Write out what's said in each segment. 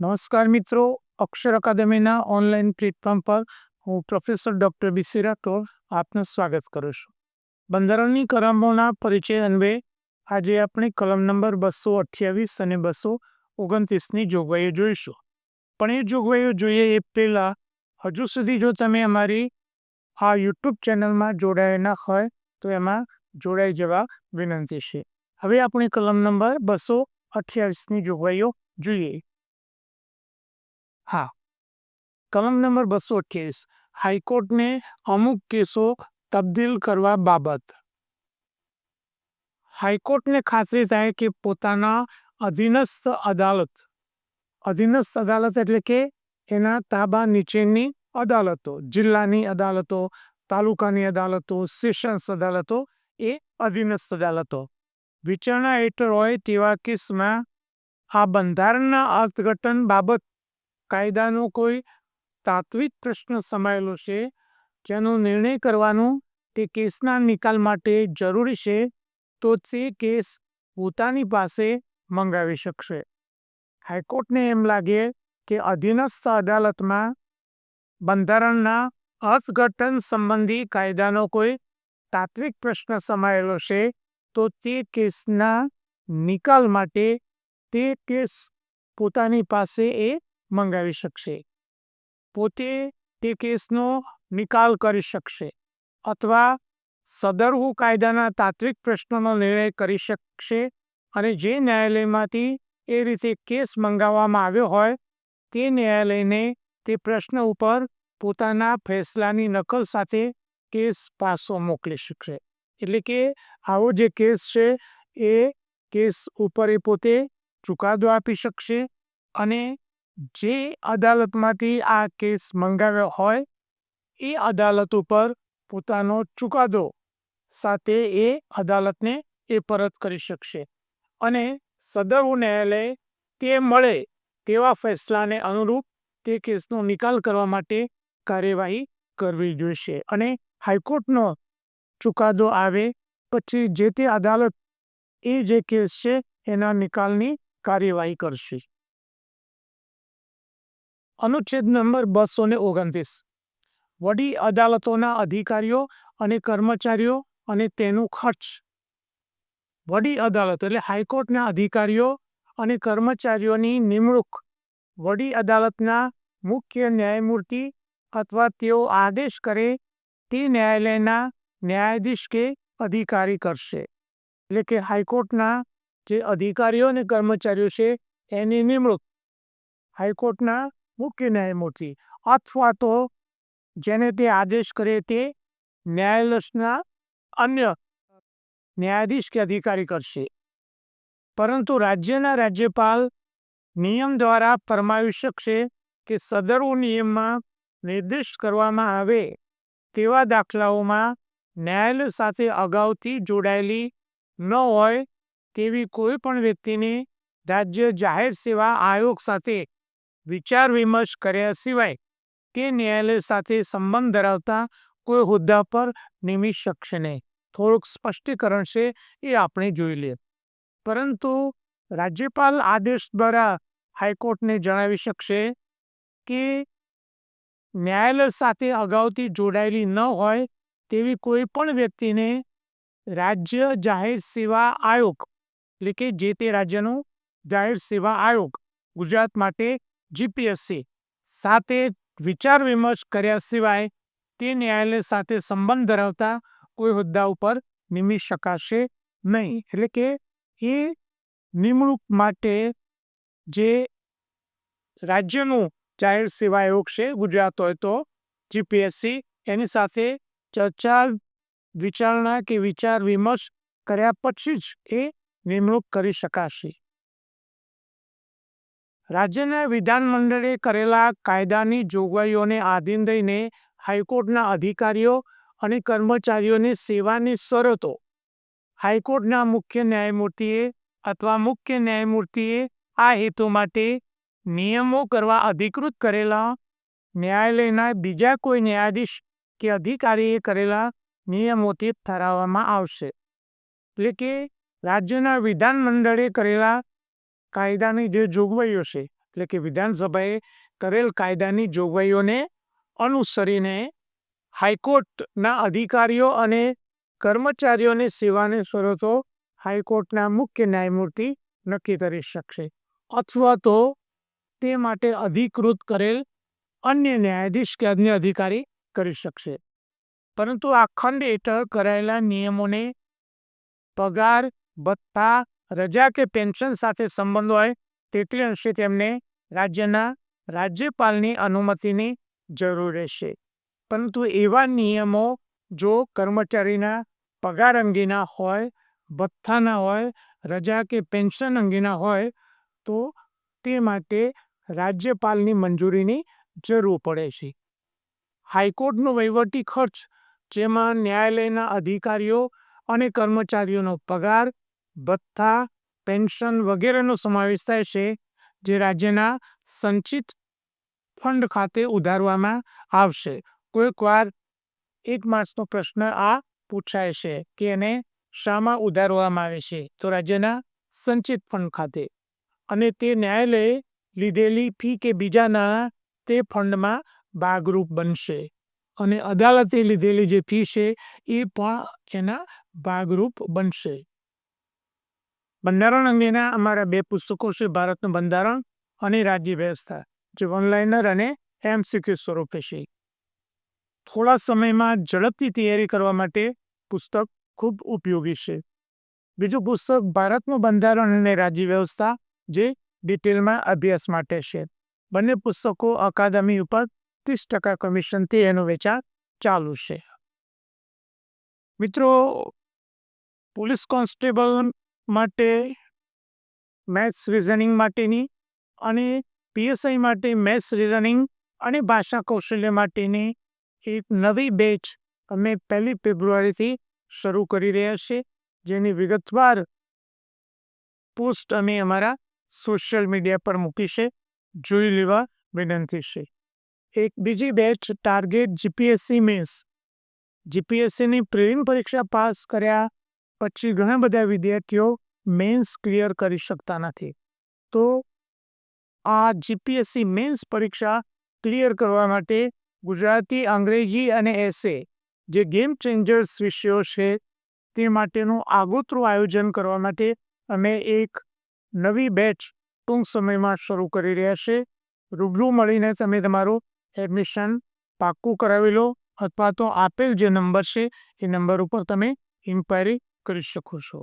નમસ્કાર મિત્રો, અક્ષર અકાદમીના online platform પર હું પ્રોફેસર ડૉક્ટર બીસી રાઠોડ આપનું સ્વાગત કરું છું. બંધારણની કલમોના પરિચય અન્વયે આજે આપણે કલમ નંબર બસો અઠ્યાવીસ અને બસો ઓગણત્રીસની જોગવાઈઓ જોઈશું. પણ એ જોગવાઈઓ જોઈએ એ પહેલાં હજુ સુધી જો તમે અમારી આ યુટ્યુબ ચેનલમાં જોડાયા ના હોય તો એમાં જોડાઈ જવા વિનંતી છે. હવે આપણે કલમ નંબર બસો અઠ્યાવીસની જોગવાઈઓ જોઈએ. હા. કલમ નંબર બસો અઠ્યાવીસ. હાઈકોર્ટને અમુક કેસો તબદીલ કરવા બાબત. હાઈકોર્ટને ખાતરી થાય કે પોતાના અધીનસ્થ અદાલત અધીનસ્થ અદાલત એટલે કે એના તાબા નીચેની અદાલતો, જિલ્લાની અદાલતો, તાલુકાની અદાલતો, સેશન્સ અદાલતો એ અધીનસ્થ અદાલતો. વિચારણા હેઠળ હોય તેવા કેસમાં આ બંધારણના અર્થઘટન બાબત કાયદાનો કોઈ તાત્વિક પ્રશ્ન સમાયેલો છે જેનો નિર્ણય કરવાનો તે કેસના નિકાલ માટે જરૂરી છે, તો તે કેસ પોતાની પાસે મંગાવી શકશે. હાઈકોર્ટને એમ લાગે કે અધીનસ્થ અદાલતમાં બંધારણના અર્થઘટન સંબંધી કાયદાનો કોઈ તાત્વિક પ્રશ્ન સમાયેલો છે, તો તે કેસના નિકાલ માટે તે કેસ પોતાની પાસે એ મંગાવી શકશે. પોતે તે કેસનો નિકાલ કરી શકશે અથવા સદરહુ કાયદાના તાત્વિક પ્રશ્નોનો નિર્ણય કરી શકશે અને જે ન્યાયાલયમાંથી એ રીતે કેસ મંગાવવામાં આવ્યો હોય તે ન્યાયાલયને તે પ્રશ્ન ઉપર પોતાના ફેસલાની નકલ સાથે કેસ પાસો મોકલી શકશે. એટલે કે આવો જે કેસ છે એ કેસ ઉપર એ પોતે ચુકાદો આપી શકશે અને જે અદાલતમાંથી આ કેસ મંગાવ્યો હોય, એ અદાલત ઉપર પોતાનો ચુકાદો સાથે એ અદાલતને એ પરત કરી શકશે. અને સદર્વ ન્યાયાલય તે મળે તેવા ફેસલાને અનુરૂપ તે કેસનો નિકાલ કરવા માટે કાર્યવાહી કરવી જોઈશે. અને હાઈકોર્ટનો ચુકાદો આવે પછી જે તે અદાલત એ જે કેસ છે, એના નિકાલની કાર્યવાહી કરશે. અનુચ્છેદ નંબર બસો ને ઓગણત્રીસ. વડી અદાલતોના અધિકારીઓ અને કર્મચારીઓ અને તેનું ખર્ચ. વડી અદાલત એટલે હાઈકોર્ટના અધિકારીઓ અને કર્મચારીઓની નિમણૂક. વડી અદાલતના મુખ્ય ન્યાયમૂર્તિ અથવા તેઓ આદેશ કરે તે ન્યાયાલયના ન્યાયાધીશ કે અધિકારી કરશે. એટલે કે હાઈકોર્ટના જે અધિકારીઓ અને કર્મચારીઓ છે એની નિમણૂક. હાઈકોર્ટના મુખ્ય ન્યાયમૂર્તિ. અથવા તો જેને તે આદેશ કરે તે ન્યાયાધીશના અન્ય ન્યાયાધીશ કે અધિકારી કરશે. પરંતુ રાજ્યના રાજ્યપાલ નિયમ દ્વારા ફરમાવી શકશે કે સદરુ નિયમમાં નિર્દિષ્ટ કરવામાં આવે તેવા દાખલાઓમાં ન્યાયાલય સાથે અગાઉથી જોડાયેલી ન હોય તેવી કોઈ પણ વ્યક્તિને રાજ્ય જાહેર સેવા આયોગ સાથે વિચાર વિમર્શ કર્યા સિવાય કે ન્યાયાલય સાથે સંબંધ ધરાવતા કોઈ હોદ્દા પર નિમી શકશે નહીં થોડુંક સ્પષ્ટીકરણ છે એ આપણે જોઈ લઈએ. પરંતુ રાજ્યપાલ આદેશ દ્વારા હાઈકોર્ટને જણાવી શકશે કે ન્યાયાલય સાથે અગાઉથી જોડાયેલી ન હોય તેવી કોઈ પણ વ્યક્તિને રાજ્ય જાહેર સેવા આયોગ એટલે કે જે તે રાજ્યનું જાહેર સેવા આયોગ ગુજરાત માટે જીપીએસસી સાથે વિચાર વિમર્શ કર્યા સિવાય તે ન્યાયાલય સાથે સંબંધ ધરાવતા કોઈ હોદ્દા ઉપર નિમી શકાશે નહીં. એટલે કે એ નિમણૂક માટે જે રાજ્યનું જાહેર સેવા આયોગ છે, ગુજરાત હોય તો જીપીએસસી એની સાથે ચર્ચા, વિચારણા કે વિચાર વિમર્શ કર્યા પછી જ એ નિમણૂક કરી શકાશે. રાજ્યના વિધાનમંડળે કરેલા કાયદાની જોગવાઈઓને આધીન રહીને હાઈકોર્ટના અધિકારીઓ અને કર્મચારીઓની સેવાની શરતો હાઈકોર્ટના મુખ્ય ન્યાયમૂર્તિએ અથવા મુખ્ય ન્યાયમૂર્તિએ આ હેતુ માટે નિયમો કરવા અધિકૃત કરેલા, ન્યાયાલયના બીજા કોઈ ન્યાયાધીશ કે અધિકારીએ કરેલા નિયમોથી ઠરાવવામાં આવશે. એટલે કે રાજ્યના વિધાનમંડળે કરેલા કાયદાની જે જોગવાઈઓ છે, એટલે કે વિધાનસભાએ કરેલ કાયદાની જોગવાઈઓને અનુસરીને હાઈકોર્ટના અધિકારીઓ અને કર્મચારીઓની સેવાની શરતો હાઈકોર્ટના મુખ્ય ન્યાયમૂર્તિ નક્કી કરી શકશે. અથવા તો તે માટે અધિકૃત કરેલ અન્ય ન્યાયાધીશ કે અન્ય અધિકારી કરી શકશે. પરંતુ આ ખંડ હેઠળ કરાયેલા નિયમોને પગાર, ભથ્થા રજા કે પેન્શન સાથે સંબંધ હોય તેટલી અંશે તેમને રાજ્યના રાજ્યપાલની અનુમતિની જરૂર રહેશે. પરંતુ એવા નિયમો જો કર્મચારીના પગાર અંગેના હોય, ભથ્થાના હોય, રજા કે પેન્શન અંગેના હોય, તો તે માટે રાજ્યપાલની મંજૂરીની જરૂર પડે છે. હાઈકોર્ટનો વહીવટી ખર્ચ, જેમાં ન્યાયાલયના અધિકારીઓ અને કર્મચારીઓનો પગાર ભથ્થા પેન્શન વગેરેનો સમાવેશ થાય છે, જે રાજ્યના સંચિત ફંડ ખાતે ઉધારવામાં આવશે. કોઈકવાર એક માર્ક્સનો પ્રશ્ન આ પૂછાય છે કે એને શામાં ઉધારવામાં આવે છે? તો રાજ્યના સંચિત ફંડ ખાતે. અને તે ન્યાયાલયે લીધેલી ફી કે બીજા નાણાં તે ફંડમાં ભાગરૂપ બનશે. અને અદાલતે લીધેલી જે ફી છે, એ પણ એના ભાગરૂપ બનશે. બંધારણ અંગેના અમારા બે પુસ્તકો છે, ભારતનું બંધારણ અને રાજ્ય વ્યવસ્થા, જે ઓનલાઇનર અને એમસીક્યુ સ્વરૂપે છે. થોડા સમયમાં ઝડપથી તૈયારી કરવા માટે પુસ્તક ખૂબ ઉપયોગી છે. બીજું પુસ્તક ભારતનું બંધારણ અને રાજ્ય વ્યવસ્થા, જે ડિટેલમાં અભ્યાસ માટે છે. બંને પુસ્તકો અકાદમી ઉપર ત્રીસ ટકા કમિશનથી એનો વેચાણ ચાલુ છે. મિત્રો, પોલીસ કોન્સ્ટેબલ માટે, મેથ્સ રિઝનિંગ માટેની અને પીએસઆઈ માટે મેથ્સ રિઝનિંગ અને ભાષા કૌશલ્ય માટેની એક નવી બેચ અમે પહેલી ફેબ્રુઆરીથી શરૂ કરી રહ્યા છીએ. જેની વિગતવાર પોસ્ટ અમે અમારા સોશિયલ મીડિયા પર મૂકી છે. જોઈ લેવા વિનંતી છે. એક બીજી બેચ ટાર્ગેટ જીપીએસસી મેન્સ જીપીએસસીની પ્રિલિમ પરીક્ષા પાસ કર્યા પછી ઘણા બધા વિદ્યાર્થીઓ મેન્સ ક્લિયર કરી શકતા નથી. તો આ જીપીએસસી મેન્સ પરીક્ષા ક્લિયર કરવા માટે ગુજરાતી, અંગ્રેજી અને એસે જે ગેમ ચેન્જર્સ વિષયો છે તે માટેનું આગોતરું આયોજન કરવા માટે અમે એક નવી બેચ ટૂંક સમયમાં શરૂ કરી રહ્યા છે. રૂબરૂ મળીને તમે તમારું એડમિશન પાક્કું કરાવી લો અથવા તો આપેલ જે નંબર છે એ નંબર ઉપર તમે ઇન્ક્વાયરી કરી શકો છો.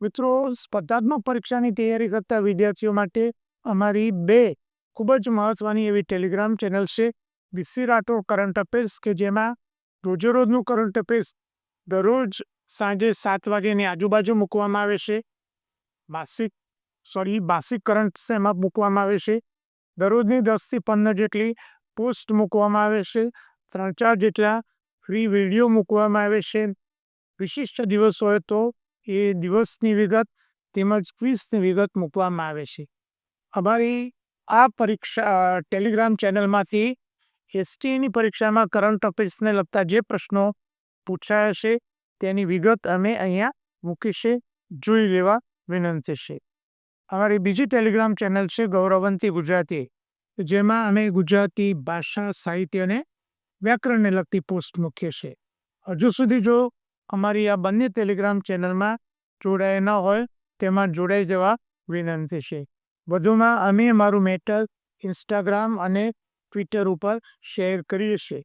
મિત્રો, સ્પર્ધાત્મક પરીક્ષાની તૈયારી કરતા વિદ્યાર્થીઓ માટે અમારી બે ખૂબ જ મહત્વની એવી ટેલિગ્રામ ચેનલ છે બીસી રાઠોડ કરંટ અફેર્સ, કે જેમાં રોજેરોજનું કરંટ અફેર્સ દરરોજ સાંજે સાત વાગ્યાની આજુબાજુ મૂકવામાં આવે છે. માસિક, સોરી, માસિક કરંટ એમાં મૂકવામાં આવે છે? દરરોજની દસથી પંદર જેટલી પોસ્ટ મૂકવામાં આવે છે. ત્રણ ચાર જેટલા ફ્રી વીડિયો મૂકવામાં આવે છે. વિશિષ્ટ દિવસ હોય તો એ દિવસની વિગત તેમજ ક્વિઝની વિગત મૂકવામાં આવે છે. અમારી આ પરીક્ષા ટેલિગ્રામ ચેનલમાંથી એસટીની પરીક્ષામાં કરંટ અફેર્સને લગતા જે પ્રશ્નો પૂછાયા છે, તેની વિગત અમે અહીંયા મૂકીશે જોઈ લેવા વિનંતી છે. અમારી બીજી ટેલિગ્રામ ચેનલ છે ગૌરવંતી ગુજરાતી, જેમાં અમે ગુજરાતી ભાષા સાહિત્ય અને વ્યાકરણને લગતી પોસ્ટ મૂકીએ છીએ હજુ સુધી જો અમારી આ બંને ટેલિગ્રામ ચેનલમાં જોડાયા ન હોય, તેમાં જોડાઈ જવા વિનંતી છે. વધુમાં અમે અમારું મેટર ઇન્સ્ટાગ્રામ અને ટ્વિટર ઉપર શેર કરીએ છીએ.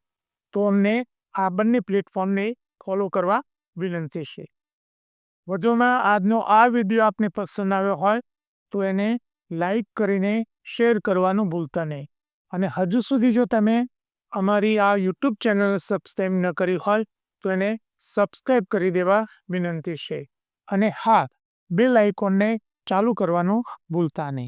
તો અમને આ બંને પ્લેટફોર્મને ફોલો કરવા વિનંતી છે. વધુમાં આજનો આ વીડિયો આપને પસંદ આવ્યો હોય, તો એને લાઈક કરીને શેર કરવાનું ભૂલતા નહીં. અને હજુ સુધી જો તમે અમારી આ યુટ્યુબ ચેનલ સબસ્ક્રાઈબ ન કરી હોય તો એને સબસ્ક્રાઈબ કરી દેવા વિનંતી છે. અને હા બેલ આઇકોનને ચાલુ કરવાનું ભૂલતા નહીં.